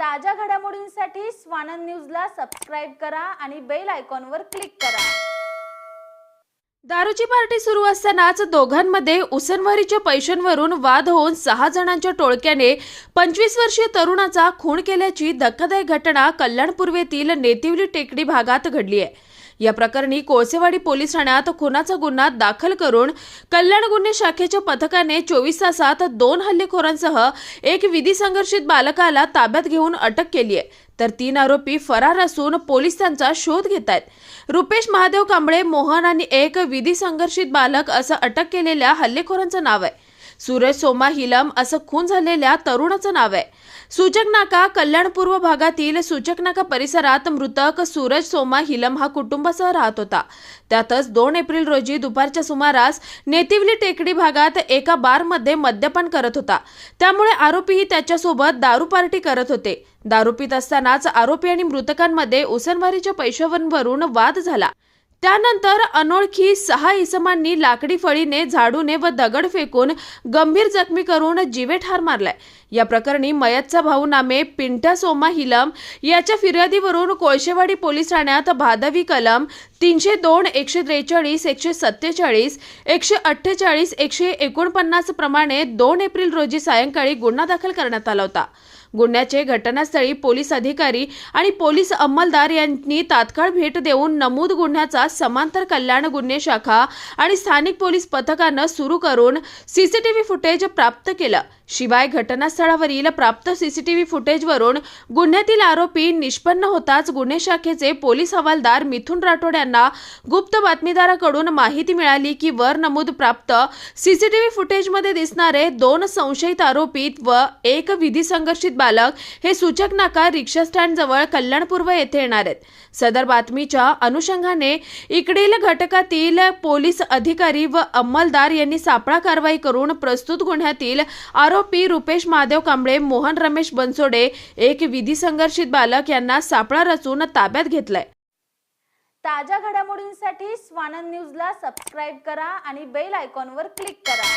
ताज्या घडामोडींसाठी स्वानंद न्यूजला सबस्क्राईब करा आणि बेल आयकॉनवर क्लिक करा. दारूची पार्टी सुरू असतानाच दोघांमध्ये उसनवारीच्या पैशांवरून वाद होऊन सहा जणांच्या टोळक्याने पंचवीस वर्षीय तरुणाचा खून केल्याची धक्कादायक घटना कल्याणपूर्व येथील नेतिवली टेकडी भागात घडली आहे. या प्रकरणी कोळसेवाडी पोलीस ठाण्यात खुनाचा गुन्हा दाखल करून कल्याण गुन्हे शाखेच्या पथकाने चोवीस तासात दोन हल्लेखोरांसह एक विधी संघर्षित बालकाला ताब्यात घेऊन अटक केली आहे. तर तीन आरोपी फरार असून पोलीस त्यांचा शोध घेत आहेत. रुपेश महादेव कांबळे मोहन आणि एक विधी संघर्षित बालक असं अटक केलेल्या हल्लेखोरांचं नाव आहे. सूरज सोमा हिलम असं खून झालेल्या तरुणाचं नाव आहे. सूचक नाका कल्याण पूर्व भागातील सूचक नाका परिसरात मृतक सूरज सोमा हिलम हा कुटुंबासह राहत होता. त्यातच दोन एप्रिल रोजी दुपारच्या सुमारास नेतिवली टेकडी भागात एका बारमध्ये मद्यपान करत होता. त्यामुळे आरोपीही त्याच्यासोबत दारू पार्टी करत होते. दारू पित असतानाच आरोपी आणि मृतकांमध्ये उसनवारीच्या पैशांवरून वाद झाला. त्यानंतर अनोळखी सहा इसमांनी लाकडी फळीने झाडूने व दगड फेकून गंभीर जखमी करून जीवे ठार मारलाय. या प्रकरणी मयतचा भाऊ नामे पिंटा सोमा हिलम याच्या फिर्यादीवरून कोळशेवाडी पोलीस ठाण्यात भादवी कलम तीनशे दोन एकशे त्रेचाळीस एकशे सत्तेचाळीस एकशे अठ्ठेचाळीस एकशे एकोणपन्नास प्रमाणे दोन एप्रिल रोजी सायंकाळी गुन्हा दाखल करण्यात आला होता. गुन्ह्याचे घटनास्थळी पोलीस अधिकारी आणि पोलीस अंमलदार यांनी तात्काळ भेट देऊन नमूद गुन्ह्याचा समांतर कल्याण गुन्हे शाखा आणि स्थानिक पोलीस पथकानं सुरू करून सीसीटीव्ही फुटेज प्राप्त केलं. शिवाय घटनास्थळावरील प्राप्त सीसीटीव्ही फुटेजवरून गुन्ह्यातील आरोपी निष्पन्न होताच गुन्हे शाखेचे पोलीस हवालदार मिथुन राठोड यांना गुप्त बातमीदाराकडून माहिती मिळाली की वर नमूद प्राप्त सीसीटीव्ही फुटेजमध्ये दिसणारे दोन संशयित आरोपीत व एक विधी संघर्षित बालक हे सूचक नाका रिक्षा स्टँडजवळ कल्याणपूर्व येथे येणार आहेत. सदर बातमीच्या अनुषंगाने इकडील घटकातील पोलीस अधिकारी व अंमलदार यांनी सापळा कारवाई करून प्रस्तुत गुन्ह्यातील आरोपी रुपेश महादेव कांबळे मोहन रमेश बनसोडे एक विधी संघर्षित बालक यांना सापळा रचून ताब्यात घेतलाय. ताज्या घडामोडींसाठी स्वानंद न्यूजला सबस्क्राईब करा आणि बेल आयकॉनवर क्लिक करा.